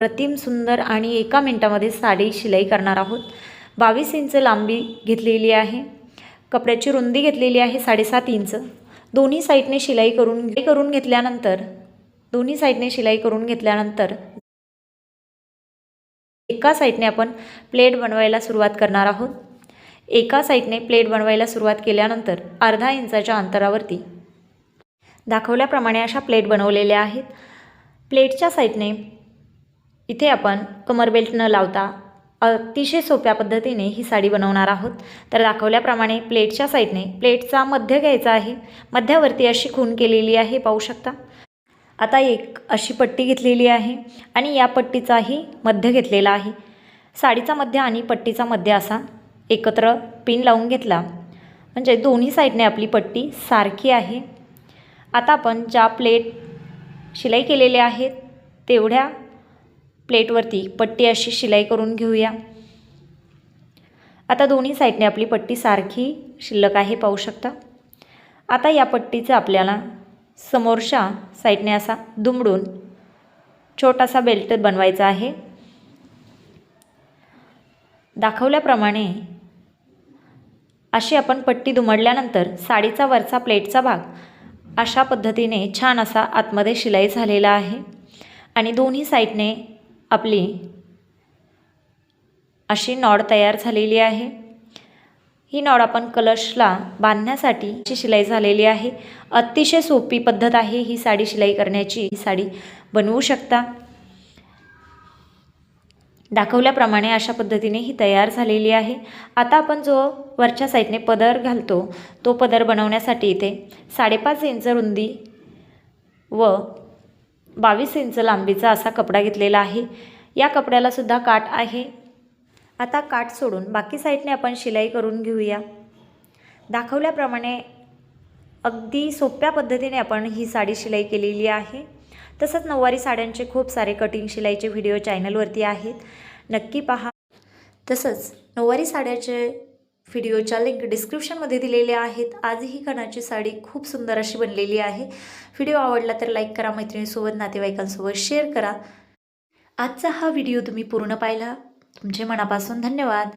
प्रतिम सुंदर आणि एका मिनटामध्ये साडी शिलाई करणार आहोत. बावीस इंच लांबी घेतलेली आहे. कपड्याची रुंदी घेतलेली आहे साडेसात इंच. दोन्ही साईडने शिलाई करून करून घेतल्यानंतर दोन्ही साईडने शिलाई करून घेतल्यानंतर एका साईडने आपण प्लेट बनवायला सुरुवात करणार आहोत. एका साईडने प्लेट बनवायला सुरुवात केल्यानंतर अर्धा इंचाच्या अंतरावरती दाखवल्याप्रमाणे अशा प्लेट बनवलेल्या आहेत. प्लेटच्या साईडने इथे आपण कमर बेल्ट न लावता अतिशय सोप्या पद्धतीने ही साडी बनवणार आहोत. तर दाखवल्याप्रमाणे प्लेटच्या साईडने प्लेटचा मध्य घ्यायचा आहे. मध्यावरती अशी खून केलेली आहे पाहू शकता. आता एक अशी पट्टी घेतलेली आहे आणि या पट्टीचाही मध्य घेतलेला आहे. साडीचा मध्य आणि पट्टीचा मध्य असा एकत्र पिन लावून घेतला. म्हणजे दोन्ही साईडने आपली पट्टी सारखी आहे. आता आपण ज्या प्लेट शिलाई केलेल्या आहेत तेवढ्या प्लेटवरती पट्टी अशी शिलाई करून घेऊया. आता दोन्ही साईडने आपली पट्टी सारखी शिल्लक आहे पाहू शकता. आता या पट्टीचं आपल्याला समोरच्या साईडने असा दुमडून छोटासा बेल्ट बनवायचा आहे. दाखवल्याप्रमाणे अशी आपण पट्टी दुमडल्यानंतर साडीचा वरचा प्लेटचा भाग अशा पद्धतीने छान असा आतमध्ये शिलाई झालेला आहे. आणि दोन्ही साईडने आपली अशी नॉड तयार झालेली आहे. ही नॉड आपण कलशला बांधण्यासाठी अशी शिलाई झालेली आहे. अतिशय सोपी पद्धत आहे ही साडी शिलाई करण्याची. ही साडी बनवू शकता. दाखवल्याप्रमाणे अशा पद्धतीने ही तयार झालेली आहे. आता आपण जो वरच्या साईडने पदर घालतो तो पदर बनवण्यासाठी इथे साडेपाच इंच रुंदी व बावीस इंच लांबीचा असा कपडा घेतलेला आहे. या कपड्यालासुद्धा काठ आहे. आता काठ सोडून बाकी साईडने आपण शिलाई करून घेऊया. दाखवल्याप्रमाणे अगदी सोप्या पद्धतीने आपण ही साडी शिलाई केलेली आहे. तसंच नऊवारी साड्यांचे खूप सारे कटिंग शिलाईचे व्हिडिओ चॅनलवरती आहेत. नक्की पहा. तसंच नऊवारी साड्याचे व्हिडिओच्या लिंक डिस्क्रिप्शनमध्ये दिलेल्या आहेत. आजही कणाची साडी खूप सुंदर अशी बनलेली आहे. व्हिडिओ आवडला तर लाईक करा मैत्रिणीसोबत नातेवाईकांसोबत शेअर करा. आजचा हा व्हिडिओ तुम्ही पूर्ण पाहिला. तुमचे मनापासून धन्यवाद.